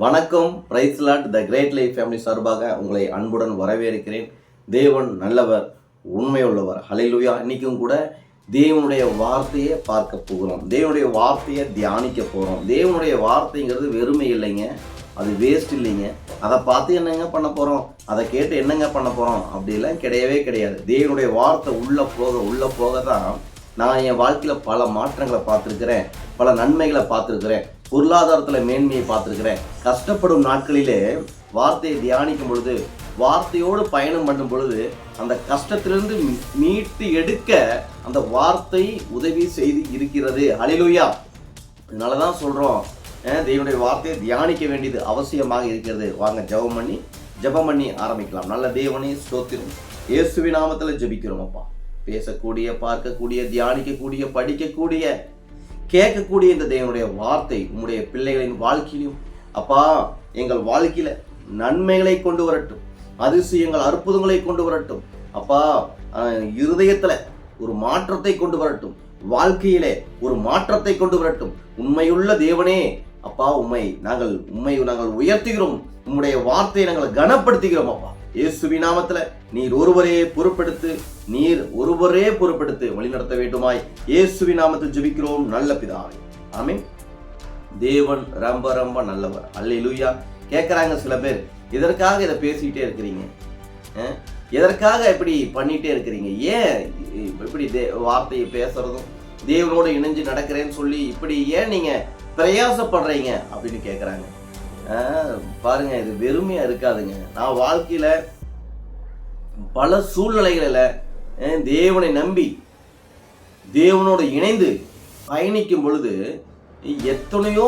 வணக்கம் praise Lord the great life family சார்பாக உங்களை அன்புடன் வரவேற்கிறேன். தேவன் நல்லவர் உண்மையுள்ளவர். ஹலிலுயா இன்னைக்கும் கூட தேவனுடைய வார்த்தையை பார்க்க போகிறோம். தேவனுடைய வார்த்தையை தியானிக்க போகிறோம். தேவனுடைய வார்த்தைங்கிறது வெறுமை இல்லைங்க. அது வேஸ்ட் இல்லைங்க. அதை பார்த்து என்னங்க பண்ண போகிறோம் அதை கேட்டு என்னங்க பண்ண போகிறோம் அப்படிலாம் கிடையவே கிடையாது. தேவனுடைய வார்த்தை உள்ளே போக உள்ளே போக தான் நான் என் வாழ்க்கையில் பல மாற்றங்களை பார்த்துருக்குறேன். பல நன்மைகளை பார்த்துருக்குறேன். பொருளாதாரத்தில் மேன்மையை பார்த்துருக்குறேன். கஷ்டப்படும் நாட்களிலே வார்த்தையை தியானிக்கும் பொழுது வார்த்தையோடு பயணம் பண்ணும் பொழுது அந்த கஷ்டத்திலிருந்து மீட்டு எடுக்க அந்த வார்த்தை உதவி செய்து இருக்கிறது. அலிலுயா அதனால தான் சொல்கிறோம் தெய்வனுடைய வார்த்தையை தியானிக்க வேண்டியது அவசியமாக இருக்கிறது. வாங்க ஜெபம் பண்ணி ஜெபம் பண்ணி ஆரம்பிக்கலாம். நல்ல தேவனே ஸ்தோத்திரம். இயேசுவி நாமத்தில் ஜபிக்கிறோம் அப்பா. பேசக்கூடிய பார்க்கக்கூடிய தியானிக்கக்கூடிய படிக்கக்கூடிய கேட்கக்கூடிய இந்த தேவனுடைய வார்த்தை உம்முடைய பிள்ளைகளின் வாழ்க்கையிலும் அப்பா எங்கள் வாழ்க்கையில நன்மைகளை கொண்டு வரட்டும் அதிசயங்கள் அற்புதங்களை கொண்டு வரட்டும். அப்பா இருதயத்துல ஒரு மாற்றத்தை கொண்டு வரட்டும். வாழ்க்கையிலே ஒரு மாற்றத்தை கொண்டு வரட்டும். உண்மையுள்ள தேவனே அப்பா உண்மை நாங்கள் உண்மை நாங்கள் உயர்த்துகிறோம். உம்முடைய வார்த்தையை நாங்கள் கனப்படுத்துகிறோம் அப்பா. இயேசுவி நாமத்துல நீர் ஒருவரே பொறுப்பெடுத்து நீர் ஒருவரே பொறுப்பெடுத்து வழிநடத்த வேண்டுமாய் இயேசுவி நாமத்தில் ஜெபிக்கிறோம். நல்ல பிதாவே. ஆமென். தேவன் ரொம்ப ரொம்ப நல்லவர். அல்லேலூயா. கேட்குறாங்க சில பேர். இதற்காக இதை பேசிக்கிட்டே இருக்கிறீங்க? எதற்காக இப்படி பண்ணிட்டே இருக்கிறீங்க? ஏன் இப்படி தே வார்த்தையை பேசுறதும் தேவனோட இணைஞ்சு நடக்கிறேன்னு சொல்லி இப்படி ஏன் நீங்க பிரயாசப்படுறீங்க? அப்படின்னு கேட்குறாங்க பாருங்க இது வெறுமையா இருக்காதுங்க. நான் வாழ்க்கையில பல சூழ்நிலைகளில் தேவனை நம்பி தேவனோடு இணைந்து பயணிக்கும் பொழுது எத்தனையோ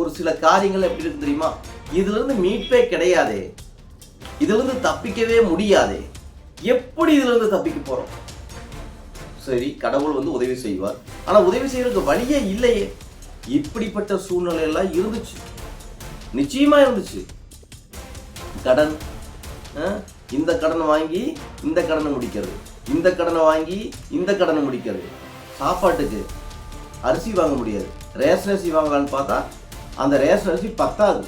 ஒரு சில காரியங்கள் எப்படி இருக்கு தெரியுமா? இதுல இருந்து மீட்பே கிடையாதே. இதுல இருந்து தப்பிக்கவே முடியாதே. எப்படி இதுல இருந்து தப்பிக்க போறோம்? சரி கடவுள் வந்து உதவி செய்வார். ஆனால் உதவி செய்யறதுக்கு வழியே இல்லையே. இப்படிப்பட்ட சூழ்நிலை எல்லாம் இருந்துச்சு. நிச்சயமா இருந்துச்சு கடன் இந்த கடனை வாங்கி இந்த கடனை முடிக்கிறது. இந்த கடனை வாங்கி இந்த கடனை முடிக்கிறது. சாப்பாட்டுக்கு அரிசி வாங்க முடியாது. ரேஷன் அரிசி வாங்கலான்னு பார்த்தா அந்த ரேஷன் அரிசி பத்தாது.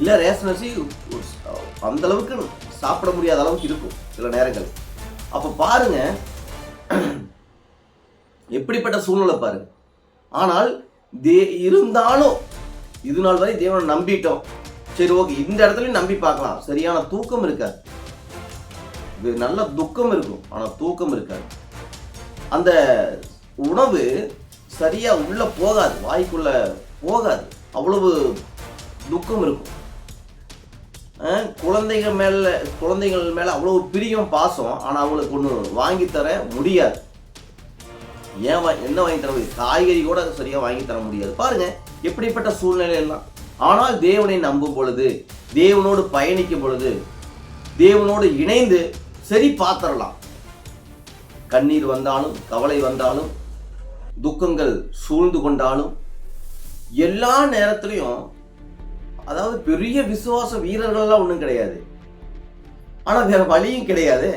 இல்லை ரேஷன் அரிசி அந்த அளவுக்கு சாப்பிட முடியாத அளவுக்கு இருக்கும் சில நேரங்கள். அப்போ பாருங்க எப்படிப்பட்ட சூழ்நிலை பாருங்க. ஆனால் தே இருந்தாலும் இது நாள் வரை தேவனை நம்பிட்டோம். சரி ஓகே இந்த இடத்துலயும் நம்பி பார்க்கலாம். சரியான தூக்கம் இருக்காது. இது நல்ல துக்கம் இருக்கும் ஆனால் தூக்கம் இருக்காது. அந்த உணவு சரியா உள்ள போகாது வாய்க்குள்ள போகாது. அவ்வளவு துக்கம் இருக்கும். குழந்தைகள் மேல குழந்தைகள் மேல அவ்வளவு பிரியம் பாசம் ஆனால் அவங்களுக்கு ஒன்று வாங்கி தர முடியாது. ஏன் வா- என்ன வாங்கி தர முடியாது காய்கறி கூட சரியாக வாங்கி தர முடியாது. பாருங்க எப்படிப்பட்ட சூழ்நிலை எல்லாம் ஆனால் தேவனை நம்பும் பொழுது தேவனோடு பயணிக்கும் பொழுது தேவனோடு இணைந்து சரி பார்த்துடலாம். கண்ணீர் வந்தாலும் கவலை வந்தாலும் துக்கங்கள் சூழ்ந்து கொண்டாலும் எல்லா நேரத்திலையும் அதாவது பெரிய விசுவாச வீரர்கள்லாம் ஒன்றும் கிடையாது. ஆனால் வேற வழியும் கிடையாது.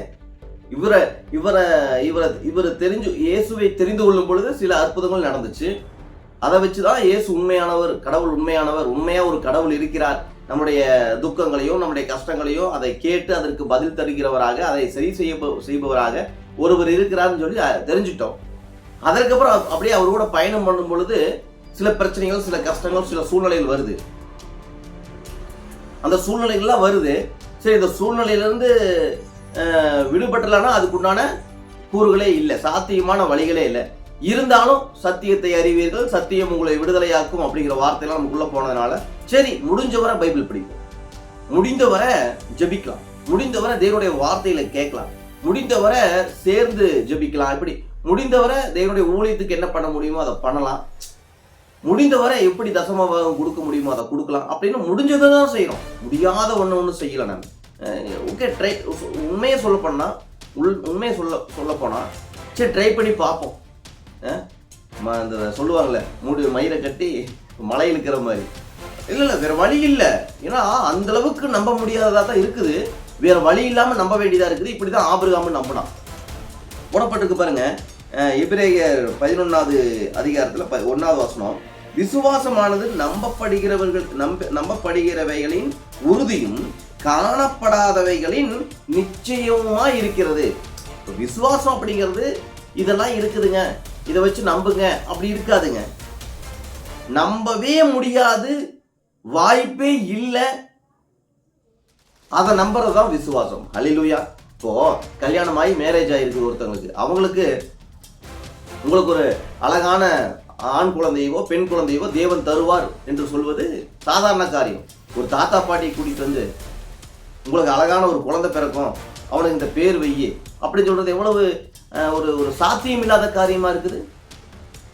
இவரை இவரை இவரை இவரை தெரிஞ்சு இயேசுவை தெரிந்து கொள்ளும் பொழுது சில அற்புதங்கள் நடந்துச்சு. அதை வச்சுதான் இயேசு உண்மையானவர் கடவுள் உண்மையானவர் உண்மையா ஒரு கடவுள் இருக்கிறார். நம்முடைய துக்கங்களையும் நம்முடைய கஷ்டங்களையும் அதை கேட்டு அதற்கு பதில் தருகிறவராக அதை சரி செய்ய செய்பவராக ஒருவர் இருக்கிறார்னு சொல்லி தெரிஞ்சிட்டோம் அதற்கப்புறம் அப்படியே அவர் கூட பயணம் பண்ணும் பொழுது சில பிரச்சனைகள் சில கஷ்டங்கள் சில சூழ்நிலைகள் வருது. அந்த சூழ்நிலைகள்லாம் வருது. சரி இந்த சூழ்நிலையிலேருந்து விடுபட்டலன்னா அதுக்குண்டான கூறுகளே இல்லை சாத்தியமான வழிகளே இல்லை. இருந்தாலும் சத்தியத்தை அறிவீர்கள் சத்தியம் உங்களை விடுதலையாக்கும் அப்படிங்கிற வார்த்தையெல்லாம் நமக்குள்ள போனதுனால சரி முடிஞ்சவரை பைபிள் படிப்போம். முடிந்தவரை ஜெபிக்கலாம். முடிந்தவரை தேவனுடைய வார்த்தையில கேட்கலாம். முடிந்தவரை சேர்ந்து ஜெபிக்கலாம். இப்படி முடிந்தவரை தேவனுடைய ஊழியத்துக்கு என்ன பண்ண முடியுமோ அதை பண்ணலாம். முடிந்தவரை எப்படி தசமபாகம் கொடுக்க முடியுமோ அதை கொடுக்கலாம். அப்படின்னு முடிஞ்சதை தான் செய்கிறோம் முடியாத ஒன்று ஒன்றும் செய்யலை நான். ஓகே ட்ரை உண்மையை சொல்ல போனால் உள் உண்மையை சொல்ல சொல்ல போனால் சரி ட்ரை பண்ணி பார்ப்போம். அந்த ம- சொல்லுவாங்கள்ல மூடி மயிரை கட்டி மலை இழுக்கிற மாதிரி. இல்லை இல்லை வேற வழி இல்லை. ஏன்னா அந்த அளவுக்கு நம்ப முடியாததாக தான் இருக்குது. வேற வழி இல்லாமல் நம்ப வேண்டியதாக இருக்குது. இப்படி தான் ஆபிரகாமன் நம்பினான். போடப்பட்டிருக்கு பாருங்க. அஹ் எபிரேயர் பதினொன்றாவது அதிகாரத்தில் ப ஒன்றாவது வசனம். விசுவாசமானது நம்பப்படுகிறவர்கள் நம்ப நம்பப்படுகிறவைகளின் உறுதியும் காணப்படாதவைகளின் நிச்சயமா இருக்கிறது. விசுவாசம் அப்படிங்கிறது இதெல்லாம் இருக்குதுங்க. இதை வச்சு நம்புங்க. அப்படி இருக்காதுங்க. நம்பவே முடியாது. வாய்ப்பே இல்லை. அதை நம்புறது தான் விசுவாசம். அலிலுயா இப்போ கல்யாணம் ஆகி மேரேஜ் ஆகிருக்கு ஒருத்தவங்களுக்கு. அவங்களுக்கு உங்களுக்கு ஒரு அழகான ஆண் குழந்தையவோ பெண் குழந்தையவோ தேவன் தருவார் என்று சொல்வது சாதாரண காரியம். ஒரு தாத்தா பாட்டியை கூட்டிகிட்டு வந்து உங்களுக்கு அழகான ஒரு குழந்தை பிறக்கும். அவனுக்கு இந்த பேர் வையி. அப்படின்னு சொல்றது எவ்வளவு ஒரு ஒரு சாத்தியம் இல்லாத காரியமாக இருக்குது.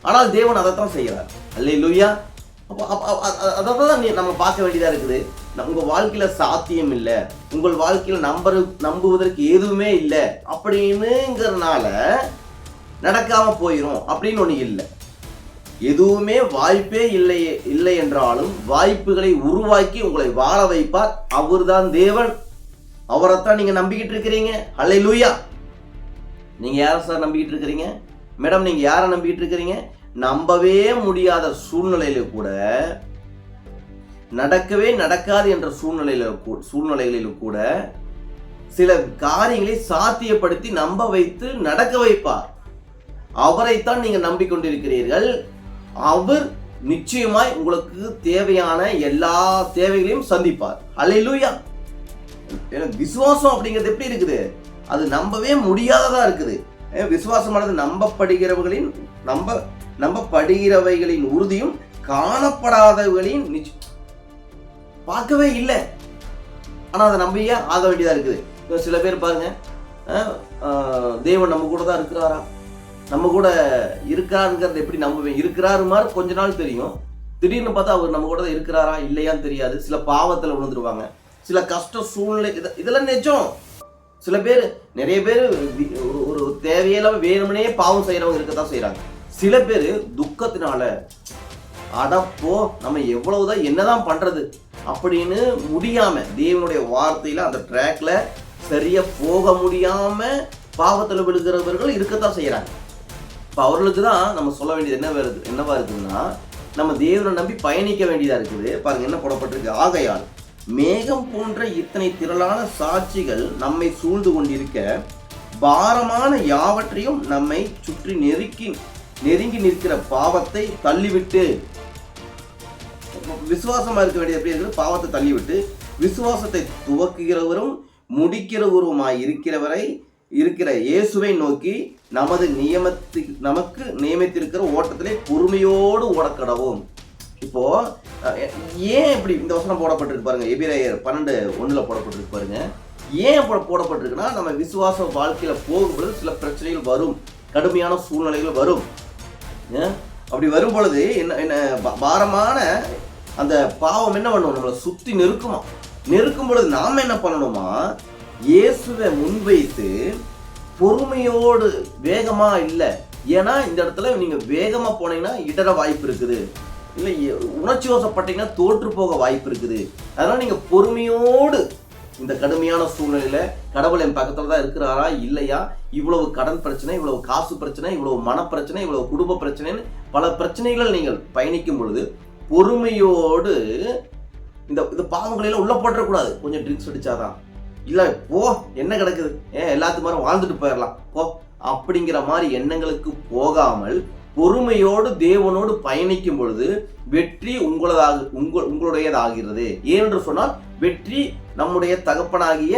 ஆனால் தேவன் அதைத்தான் செய்கிறார். அல்லேலூயா. அப்போ அதை தான் நீ நம்ம பார்க்க வேண்டியதாக இருக்குது. நம்ம- வாழ்க்கையில் சாத்தியம் இல்லை. உங்கள் வாழ்க்கையில் நம்பரு நம்புவதற்கு எதுவுமே இல்லை. அப்படின்னுங்கிறனால நடக்காமல் போயிடும் அப்படின்னு ஒன்று இல்லை. எதுவுமே வாய்ப்பே இல்லை இல்லை என்றாலும் வாய்ப்புகளை உருவாக்கி உங்களை வாழ வைப்பார். அவர்தான் தேவன். அவரைத்தான் நீங்கள் நம்பிக்கிட்டு இருக்கிறீங்க. அல்லேலூயா. நீங்கள் யாரை சார் நம்பிக்கிட்டு இருக்கிறீங்க? மேடம் நீங்கள் யாரை நம்பிக்கிட்டு இருக்கிறீங்க? நம்பவே முடியாத சூழ்நிலையில கூட நடக்கவே நடக்காது என்ற சூழ்நிலையில கூ- கூட சில காரியங்களை சாத்தியப்படுத்தி நம்ப வைத்து நடக்க வைப்பார். அவரைத்தான் நீங்க நம்பிக்கொண்டிருக்கிறீர்கள். அவர் நிச்சயமாய் உங்களுக்கு தேவையான எல்லா தேவைகளையும் சந்திப்பார். அலையிலூயா விசுவாசம் அப்படிங்கிறது எப்படி இருக்குது? அது நம்பவே முடியாததாக இருக்குது. ஏன் விசுவாசமானது நம்பப்படுகிறவர்களின் நம்ப நம்பப்படுகிறவைகளின் உறுதியும் காணப்படாதவர்களின் நிச்ச- பார்க்கவே இல்லை. ஆனால் அதை நம்பியே ஆக வேண்டியதாக இருக்குது. சில பேர் பாருங்க தேவன் நம்ம கூட தான் இருக்கிறாரா? நம்ம கூட இருக்கிறாருங்கிறத எப்படி நம்புவேன் இருக்கிறாரு மாதிரி கொஞ்ச நாள் தெரியும். திடீர்னு பார்த்தா அவர் நம்ம கூட தான் இருக்கிறாரா? இல்லையான்னு தெரியாது. சில பாவத்தில் விழுந்துருவாங்க சில கஷ்ட சூழ்நிலை இதெல்லாம் நிஜம். சில பேர் நிறைய பேர் ஒரு ஒரு தேவையில்லாம வேணும்னே பாவம் செய்யறவங்க இருக்கத்தான் செய்கிறாங்க சில பேர் துக்கத்தினால அடப்போ நம்ம எவ்வளவுதான் என்னதான் பண்றது அப்படின்னு முடியாம தேவனுடைய வார்த்தையில அந்த ட்ராக்ல சரியா போக முடியாம பாவத்தில் விழுகிறவர்கள் இருக்கத்தான் செய்யறாங்க இப்போ அவர்களுக்கு தான் நம்ம சொல்ல வேண்டியது என்ன வருது என்னவா இருக்குதுன்னா நம்ம தேவனை நம்பி பயணிக்க வேண்டியதா இருக்குது. பாருங்க என்ன போடப்பட்டிருக்கு? ஆகையால் மேகம் போன்ற இத்தனை திரளான சாட்சிகள் நம்மை சூழ்ந்து கொண்டிருக்க பாரமான யாவற்றையும் நம்மை சுற்றி நெருக்கி நெருங்கி நிற்கிற பாவத்தை தள்ளிவிட்டு விசுவாசமா இருக்க வேண்டியது எப்படி பாவத்தை தள்ளிவிட்டு விசுவாசத்தை துவக்குகிறவரும் முடிக்கிறவருமாய் இருக்கிறவரை இருக்கிற இயேசுவை நோக்கி நமது நியமத்து நமக்கு நியமித்திருக்கிற ஓட்டத்திலே பொறுமையோடு ஓடக்கடவும். இப்போ ஏன் இப்படி இந்த வசனம் போடப்பட்டிருக்கு பாருங்க? எபிரேயர் பன்னெண்டு ஒன்றில் போடப்பட்டிருக்கு பாருங்க. ஏன் போட- போடப்பட்டிருக்குன்னா நம்ம விசுவாச வாழ்க்கையில போகும்பொழுது சில பிரச்சனைகள் வரும். கடுமையான சூழ்நிலைகள் வரும். அப்படி வரும் பொழுது என்ன என்ன பாரமான அந்த பாவம் என்ன பண்ணும்? நம்மளை சுத்தி நெருக்குமா? நெருக்கும் பொழுது நாம என்ன பண்ணணுமா? இயேசுவை முன்வைத்து பொறுமையோடு வேகமா இல்லை. ஏன்னா இந்த இடத்துல நீங்க வேகமா போனீங்கன்னா இடற வாய்ப்பு இருக்குது. இல்லை உணர்ச்சி வசப்பட்டீங்கன்னா தோற்று போக வாய்ப்பு இருக்குது. அதனால் நீங்கள் பொறுமையோடு இந்த கடுமையான சூழ்நிலையில கடவுள் என் பக்கத்துல தான் இருக்கிறாரா இல்லையா? இவ்வளவு கடன் பிரச்சனை இவ்வளவு காசு பிரச்சனை இவ்வளவு மன பிரச்சனை இவ்வளவு குடும்ப பிரச்சனைன்னு பல பிரச்சனைகள் நீங்கள் பயணிக்கும் பொழுது பொறுமையோடு இந்த இந்த பாவங்களையெல்லாம் உள்ள போட்டுறக்கூடாது. கொஞ்சம் ட்ரிங்க்ஸ் அடிச்சாதான். இல்லை போ என்ன கிடக்குது? ஏன் எல்லாத்து மாதிரி வாழ்ந்துட்டு போயிடலாம் போ அப்படிங்கிற மாதிரி எண்ணங்களுக்கு போகாமல் பொறுமையோடு தேவனோடு பயணிக்கும் பொழுது வெற்றி உங்களதாக உங்கள் உங்களுடையதாகிறது. ஏனென்று சொன்னால் வெற்றி நம்முடைய தகப்பனாகிய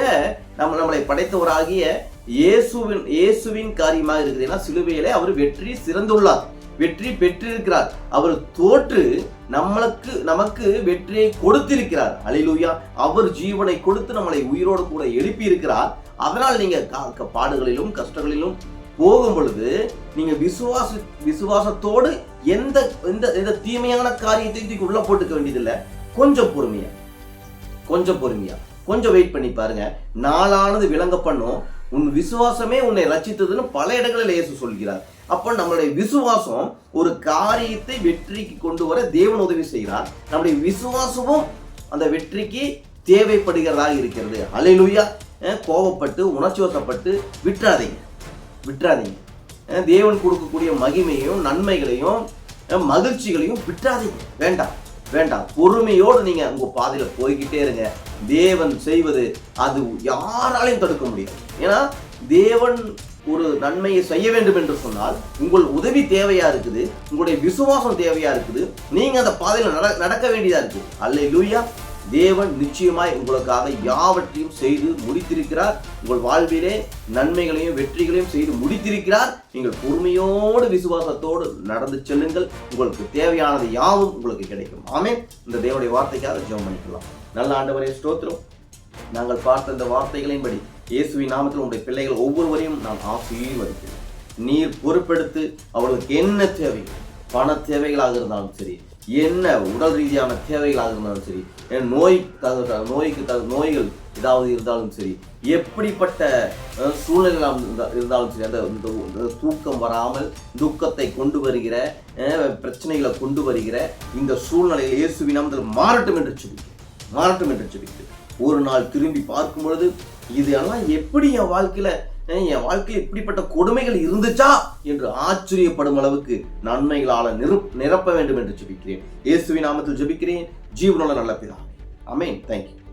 நம்ம நம்மளை படைத்தவராகிய இயேசுவின் இயேசுவின் காரியமாக இருக்குது. ஏன்னா சிலுவையிலே அவர் வெற்றி சிறந்துள்ளார். வெற்றி பெற்றிருக்கிறார். அவர் தோற்று நம்மளுக்கு நமக்கு வெற்றியை கொடுத்திருக்கிறார். அலிலூயா அவர் ஜீவனை கொடுத்து நம்மளை உயிரோடு கூட எழுப்பி இருக்கிறார் அதனால் நீங்க கா- க- பாடுகளிலும் கஷ்டங்களிலும் போகும் பொழுது நீங்க விசுவாச விசுவாசத்தோடு எந்த எந்த எந்த தீமையான காரியத்தை தூக்கி உள்ள போட்டுக்க வேண்டியதில்லை. கொஞ்சம் பொறுமையா. கொஞ்சம் பொறுமையா. கொஞ்சம் வெயிட் பண்ணி பாருங்க. நாளானது விளங்க பண்ணும். உன் விசுவாசமே உன்னை ரச்சித்ததுன்னு பல இடங்களில் இயேசு சொல்கிறார். அப்போ நம்மளுடைய விசுவாசம் ஒரு காரியத்தை வெற்றிக்கு கொண்டு வர தேவன் உதவி செய்கிறார். நம்முடைய விசுவாசமும் அந்த வெற்றிக்கு தேவைப்படுகிறதாக இருக்கிறது. அலையிலுயா கோபப்பட்டு உணர்ச்சி வசப்பட்டு விட்டுறாதீங்க. விட்டுறாதீங்க. தேவன் கொடுக்கக்கூடிய மகிமையும் நன்மைகளையும் மகிழ்ச்சிகளையும் விட்டுறாதீங்க. வேண்டாம் வேண்டாம். பொறுமையோடு நீங்கள் உங்கள் பாதையில் போய்கிட்டே இருங்க. தேவன் செய்வது அது யாராலையும் தடுக்க முடியாது. ஏன்னா தேவன் ஒரு நன்மையை செய்ய வேண்டும் என்று சொன்னால் உங்கள் உதவி தேவையா இருக்குது உங்களுடைய விசுவாசம் தேவையா இருக்குது நீங்க அந்த பாதையில் நட நடக்க வேண்டியதா இருக்குது. அல்ல தேவன் நிச்சயமாய் உங்களுக்காக யாவற்றையும் செய்து முடித்திருக்கிறார். உங்கள் வாழ்விலே நன்மைகளையும் வெற்றிகளையும் செய்து முடித்திருக்கிறார். நீங்கள் பொறுமையோடு விசுவாசத்தோடு நடந்து செல்லுங்கள். உங்களுக்கு தேவையானது யாவும் உங்களுக்கு கிடைக்கும். ஆமே இந்த தேவனுடைய வார்த்தைக்காக ஜெபம் பண்ணிக்கலாம். நல்ல ஆண்டவரே ஸ்தோத்திரம். நாங்கள் பார்த்த இந்த வார்த்தைகளின்படி இயேசுவின் நாமத்தில் உங்களுடைய பிள்ளைகள் ஒவ்வொருவரையும் நான் ஆசீர்வதிக்கிறேன் நீர் பொறுப்பெடுத்து அவர்களுக்கு என்ன தேவை பண தேவைகளாக இருந்தாலும் சரி என்ன உடல் ரீதியான தேவைகளாக இருந்தாலும் சரி நோய் நோய்க்கு தகு நோய்கள் ஏதாவது இருந்தாலும் சரி எப்படிப்பட்ட அஹ், சூழ்நிலைகளாக இருந்தாலும் சரி அந்த இந்த தூக்கம் வராமல் துக்கத்தை கொண்டு வருகிற பிரச்சனைகளை கொண்டு வருகிற இந்த சூழ்நிலையில் இயேசுவின் நாமத்தில் மாறட்டும் என்று சொல்லிக்கிறேன். மாறட்டும் என்று சொல்லிக்கிறேன். ஒரு நாள் திரும்பி பார்க்கும் பொழுது இதெல்லாம் எப்படி என் வாழ்க்கையில என் வாழ்க்கையில் இப்படிப்பட்ட கொடுமைகள் இருந்துச்சா? என்று ஆச்சரியப்படும் அளவுக்கு நன்மைகளால் நிரப் நிரப்ப வேண்டும் என்று ஜபிக்கிறேன். இயேசுவின் நாமத்தில் ஜபிக்கிறேன். ஜீவனோட நல்ல பிதா அமேன் தேங்க்யூ